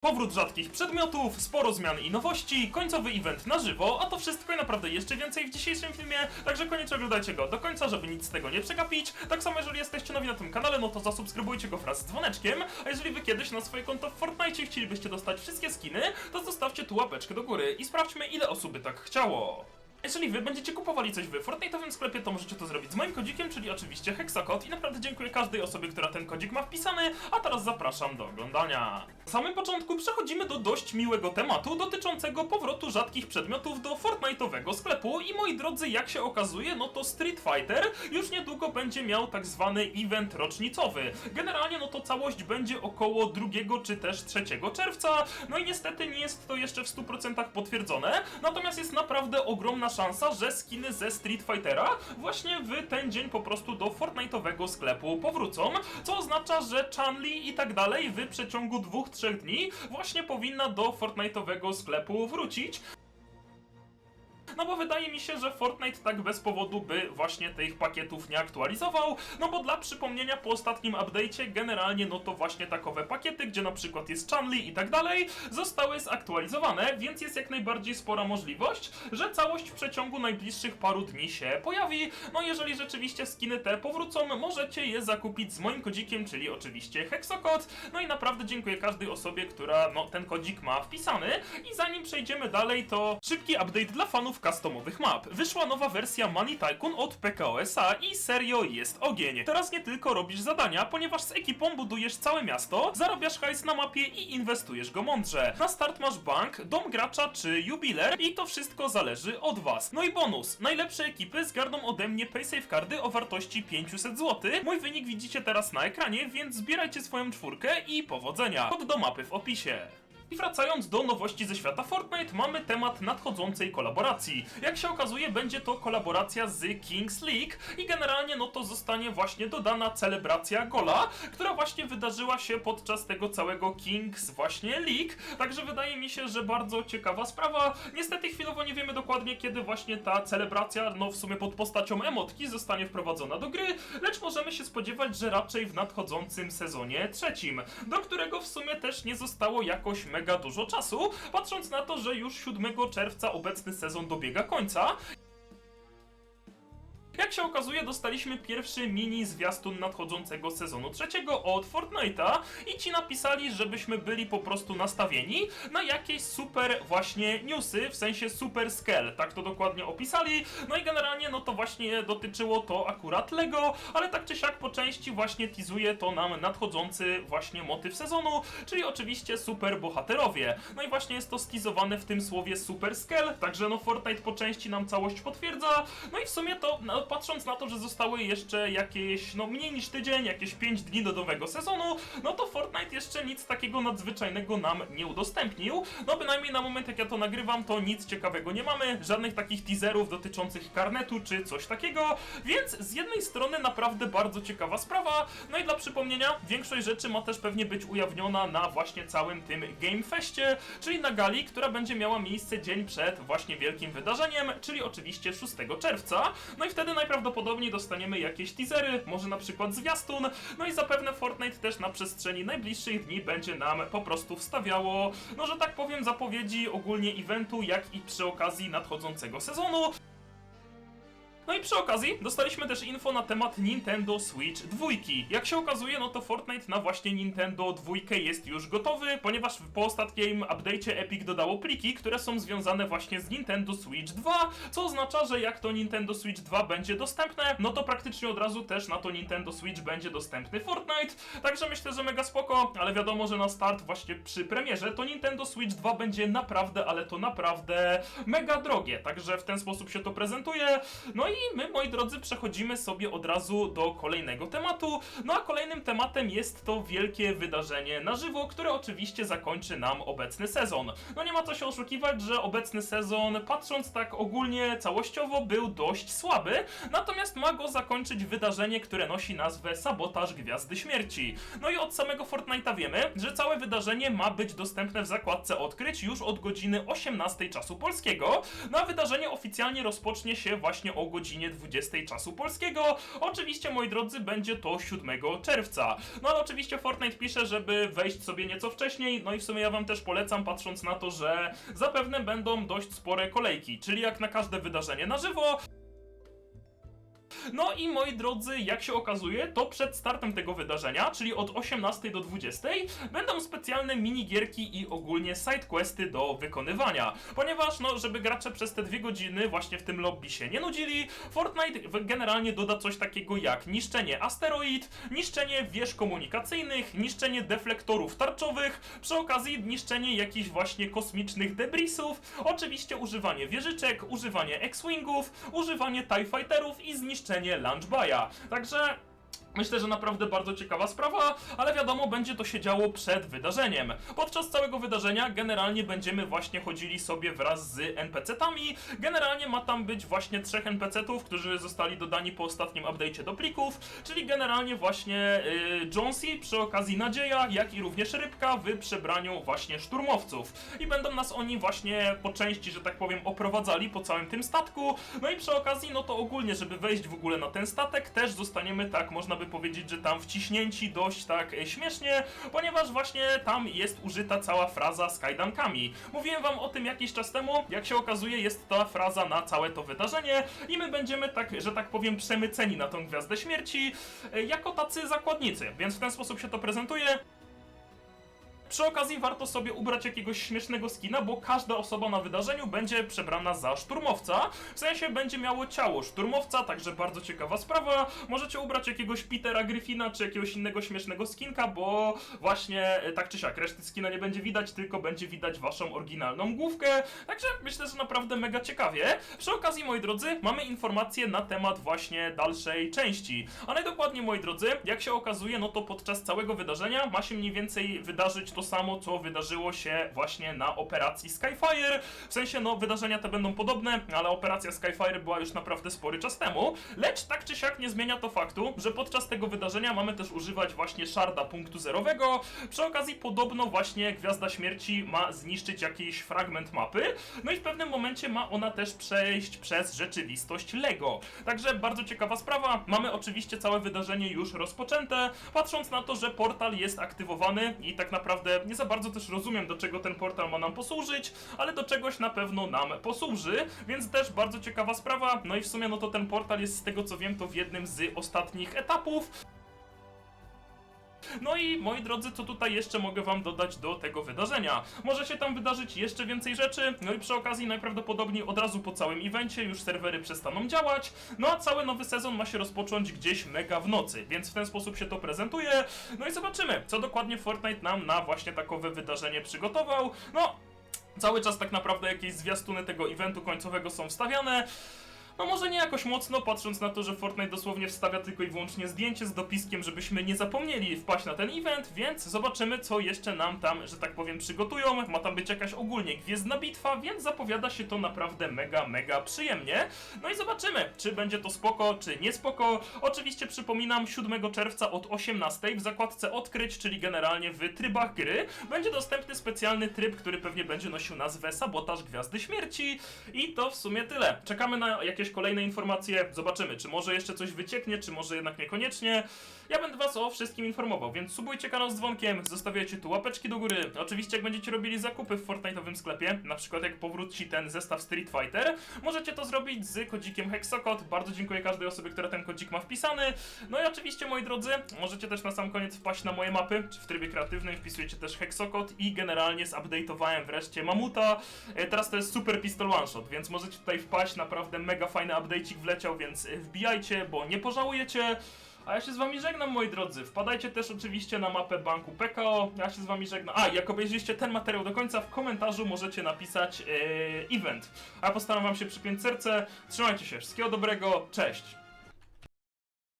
Powrót rzadkich przedmiotów, sporo zmian i nowości, końcowy event na żywo, a to wszystko i naprawdę jeszcze więcej w dzisiejszym filmie, także koniecznie oglądajcie go do końca, żeby nic z tego nie przegapić. Tak samo jeżeli jesteście nowi na tym kanale, no to zasubskrybujcie go wraz z dzwoneczkiem, a jeżeli wy kiedyś na swoje konto w Fortnite chcielibyście dostać wszystkie skiny, to zostawcie tu łapeczkę do góry i sprawdźmy ile osób by tak chciało. Jeżeli wy będziecie kupowali coś w Fortnite'owym sklepie, to możecie to zrobić z moim kodzikiem, czyli oczywiście Hexakod i naprawdę dziękuję każdej osobie, która ten kodzik ma wpisany, a teraz zapraszam do oglądania. Na samym początku przechodzimy do dość miłego tematu dotyczącego powrotu rzadkich przedmiotów do Fortnite'owego sklepu. I moi drodzy, jak się okazuje, no to Street Fighter już niedługo będzie miał tak zwany event rocznicowy. Generalnie no to całość będzie około 2 czy też 3 czerwca, no i niestety nie jest to jeszcze w 100% potwierdzone, natomiast jest naprawdę ogromna szansa, że skiny ze Street Fightera właśnie w ten dzień po prostu do Fortnite'owego sklepu powrócą, co oznacza, że Chun-Li i tak dalej w przeciągu 2-3 dni właśnie powinna do Fortnite'owego sklepu wrócić. No bo wydaje mi się, że Fortnite tak bez powodu by właśnie tych pakietów nie aktualizował, no bo dla przypomnienia po ostatnim update'cie generalnie no to właśnie takowe pakiety, gdzie na przykład jest Chun-Li i tak dalej, zostały zaktualizowane, więc jest jak najbardziej spora możliwość, że całość w przeciągu najbliższych paru dni się pojawi. No jeżeli rzeczywiście skiny te powrócą, możecie je zakupić z moim kodzikiem, czyli oczywiście Hexokod. No i naprawdę dziękuję każdej osobie, która no ten kodzik ma wpisany. I zanim przejdziemy dalej, to szybki update dla fanów customowych map. Wyszła nowa wersja Money Tycoon od PKOSA i serio jest ogień. Teraz nie tylko robisz zadania, ponieważ z ekipą budujesz całe miasto, zarabiasz hajs na mapie i inwestujesz go mądrze. Na start masz bank, dom gracza czy jubiler i to wszystko zależy od was. No i bonus. Najlepsze ekipy zgarną ode mnie paysafe kardy o wartości 500 zł. Mój wynik widzicie teraz na ekranie, więc zbierajcie swoją czwórkę i powodzenia. Kod do mapy w opisie. I wracając do nowości ze świata Fortnite, mamy temat nadchodzącej kolaboracji. Jak się okazuje, będzie to kolaboracja z Kings League i generalnie no to zostanie właśnie dodana celebracja Gola, która właśnie wydarzyła się podczas tego całego Kings właśnie League. Także wydaje mi się, że bardzo ciekawa sprawa. Niestety chwilowo nie wiemy dokładnie kiedy właśnie ta celebracja, no w sumie pod postacią emotki zostanie wprowadzona do gry, lecz możemy się spodziewać, że raczej w nadchodzącym sezonie trzecim, do którego w sumie też nie zostało jakoś mega dużo czasu, patrząc na to, że już 7 czerwca obecny sezon dobiega końca. Jak się okazuje, dostaliśmy pierwszy mini zwiastun nadchodzącego sezonu trzeciego od Fortnite'a i ci napisali, żebyśmy byli po prostu nastawieni na jakieś super właśnie newsy, w sensie super scale, tak to dokładnie opisali. No i generalnie no to właśnie dotyczyło to akurat Lego, ale tak czy siak po części właśnie teasuje to nam nadchodzący właśnie motyw sezonu, czyli oczywiście super bohaterowie. No i właśnie jest to stizowane w tym słowie super scale, także no Fortnite po części nam całość potwierdza. No i w sumie to no, patrząc na to, że zostały jeszcze jakieś, no mniej niż tydzień, jakieś 5 dni do nowego sezonu, no to Fortnite jeszcze nic takiego nadzwyczajnego nam nie udostępnił. No bynajmniej na moment jak ja to nagrywam, to nic ciekawego nie mamy, żadnych takich teaserów dotyczących karnetu czy coś takiego, więc z jednej strony naprawdę bardzo ciekawa sprawa, no i dla przypomnienia, większość rzeczy ma też pewnie być ujawniona na właśnie całym tym Game Festie, czyli na gali, która będzie miała miejsce dzień przed właśnie wielkim wydarzeniem, czyli oczywiście 6 czerwca. No i wtedy najprawdopodobniej dostaniemy jakieś teasery, może na przykład zwiastun, no i zapewne Fortnite też na przestrzeni najbliższych dni będzie nam po prostu wstawiało, no że tak powiem, zapowiedzi ogólnie eventu, jak i przy okazji nadchodzącego sezonu. No i przy okazji dostaliśmy też info na temat Nintendo Switch 2. Jak się okazuje, no to Fortnite na właśnie Nintendo 2 jest już gotowy, ponieważ po ostatnim update'cie Epic dodało pliki, które są związane właśnie z Nintendo Switch 2, co oznacza, że jak to Nintendo Switch 2 będzie dostępne, no to praktycznie od razu też na to Nintendo Switch będzie dostępny Fortnite. Także myślę, że mega spoko, ale wiadomo, że na start właśnie przy premierze to Nintendo Switch 2 będzie naprawdę, ale to naprawdę mega drogie. Także w ten sposób się to prezentuje. No i my, moi drodzy, przechodzimy sobie od razu do kolejnego tematu. No a kolejnym tematem jest to wielkie wydarzenie na żywo, które oczywiście zakończy nam obecny sezon. No nie ma co się oszukiwać, że obecny sezon, patrząc tak ogólnie całościowo, był dość słaby, natomiast ma go zakończyć wydarzenie, które nosi nazwę Sabotaż Gwiazdy Śmierci. No i od samego Fortnite'a wiemy, że całe wydarzenie ma być dostępne w zakładce odkryć już od godziny 18 czasu polskiego. No a wydarzenie oficjalnie rozpocznie się właśnie o godzinie godzinie 20 czasu polskiego. Oczywiście, moi drodzy, będzie to 7 czerwca. No ale oczywiście Fortnite pisze, żeby wejść sobie nieco wcześniej, no i w sumie ja wam też polecam, patrząc na to, że zapewne będą dość spore kolejki, czyli jak na każde wydarzenie na żywo, no i moi drodzy, jak się okazuje, to przed startem tego wydarzenia, czyli od 18 do 20, będą specjalne minigierki i ogólnie sidequesty do wykonywania. Ponieważ, no, żeby gracze przez te dwie godziny właśnie w tym lobby się nie nudzili, Fortnite generalnie doda coś takiego jak niszczenie asteroid, niszczenie wież komunikacyjnych, niszczenie deflektorów tarczowych, przy okazji niszczenie jakichś właśnie kosmicznych debrisów, oczywiście używanie wieżyczek, używanie X-Wingów, używanie TIE Fighterów i zniszczenie Lunchbaya. Także Myślę, że naprawdę bardzo ciekawa sprawa, ale wiadomo, będzie to się działo przed wydarzeniem. Podczas całego wydarzenia generalnie będziemy właśnie chodzili sobie wraz z NPC-tami. Generalnie ma tam być właśnie trzech NPC-ów, którzy zostali dodani po ostatnim update'cie do plików, czyli generalnie właśnie yy, Jonesy, przy okazji Nadzieja, jak i również Rybka w przebraniu właśnie szturmowców. I będą nas oni właśnie po części, że tak powiem, oprowadzali po całym tym statku. No i przy okazji, no to ogólnie, żeby wejść w ogóle na ten statek, też zostaniemy tak, można by powiedzieć, że tam wciśnięci dość tak e, śmiesznie, ponieważ właśnie tam jest użyta cała fraza z kajdankami. Mówiłem wam o tym jakiś czas temu, jak się okazuje jest ta fraza na całe to wydarzenie i my będziemy tak, że tak powiem, przemyceni na tą Gwiazdę Śmierci e, jako tacy zakładnicy, więc w ten sposób się to prezentuje. Przy okazji warto sobie ubrać jakiegoś śmiesznego skina, bo każda osoba na wydarzeniu będzie przebrana za szturmowca. W sensie będzie miało ciało szturmowca, także bardzo ciekawa sprawa. Możecie ubrać jakiegoś Petera Griffina czy jakiegoś innego śmiesznego skinka, bo właśnie e, tak czy siak reszty skina nie będzie widać, tylko będzie widać waszą oryginalną główkę. Także myślę, że naprawdę mega ciekawie. Przy okazji, moi drodzy, mamy informacje na temat właśnie dalszej części. A najdokładniej, moi drodzy, jak się okazuje, no to podczas całego wydarzenia ma się mniej więcej wydarzyć to samo, co wydarzyło się właśnie na operacji Skyfire. W sensie, no, wydarzenia te będą podobne, ale operacja Skyfire była już naprawdę spory czas temu. Lecz tak czy siak nie zmienia to faktu, że podczas tego wydarzenia mamy też używać właśnie sharda punktu zerowego. Przy okazji, podobno właśnie Gwiazda Śmierci ma zniszczyć jakiś fragment mapy. No i w pewnym momencie ma ona też przejść przez rzeczywistość Lego. Także bardzo ciekawa sprawa. Mamy oczywiście całe wydarzenie już rozpoczęte. Patrząc na to, że portal jest aktywowany i tak naprawdę nie za bardzo też rozumiem, do czego ten portal ma nam posłużyć, ale do czegoś na pewno nam posłuży, więc też bardzo ciekawa sprawa. No i w sumie, no to ten portal jest z tego co wiem, to w jednym z ostatnich etapów. No i moi drodzy, co tutaj jeszcze mogę wam dodać do tego wydarzenia? Może się tam wydarzyć jeszcze więcej rzeczy, no i przy okazji najprawdopodobniej od razu po całym evencie już serwery przestaną działać, no a cały nowy sezon ma się rozpocząć gdzieś mega w nocy, więc w ten sposób się to prezentuje. No i zobaczymy, co dokładnie Fortnite nam na właśnie takowe wydarzenie przygotował. No, cały czas tak naprawdę jakieś zwiastuny tego eventu końcowego są wstawiane. No może nie jakoś mocno, patrząc na to, że Fortnite dosłownie wstawia tylko i wyłącznie zdjęcie z dopiskiem, żebyśmy nie zapomnieli wpaść na ten event, więc zobaczymy, co jeszcze nam tam, że tak powiem, przygotują. Ma tam być jakaś ogólnie gwiezdna bitwa, więc zapowiada się to naprawdę mega, mega przyjemnie. No i zobaczymy, czy będzie to spoko, czy nie spoko. Oczywiście przypominam, 7 czerwca od 18 w zakładce odkryć, czyli generalnie w trybach gry, będzie dostępny specjalny tryb, który pewnie będzie nosił nazwę Sabotaż Gwiazdy Śmierci. I to w sumie tyle. Czekamy na jakieś kolejne informacje, zobaczymy, czy może jeszcze coś wycieknie, czy może jednak niekoniecznie. Ja będę was o wszystkim informował, więc subujcie kanał z dzwonkiem, zostawiajcie tu łapeczki do góry. Oczywiście jak będziecie robili zakupy w Fortnite'owym sklepie, na przykład jak powróci ten zestaw Street Fighter, możecie to zrobić z kodzikiem Hexokod. Bardzo dziękuję każdej osobie, która ten kodzik ma wpisany. No i oczywiście, moi drodzy, możecie też na sam koniec wpaść na moje mapy, czy w trybie kreatywnym wpisujecie też Hexokod i generalnie zupdate'owałem wreszcie Mamuta. E, Teraz to jest Super Pistol One Shot, więc możecie tutaj wpaść, naprawdę mega fajny update'ik wleciał, więc e, wbijajcie, bo nie pożałujecie. A ja się z wami żegnam, moi drodzy. Wpadajcie też oczywiście na mapę banku PKO. Ja się z wami żegnam. A, jak obejrzyliście ten materiał do końca, w komentarzu możecie napisać e, event. A ja postaram wam się przypiąć serce. Trzymajcie się, wszystkiego dobrego, cześć!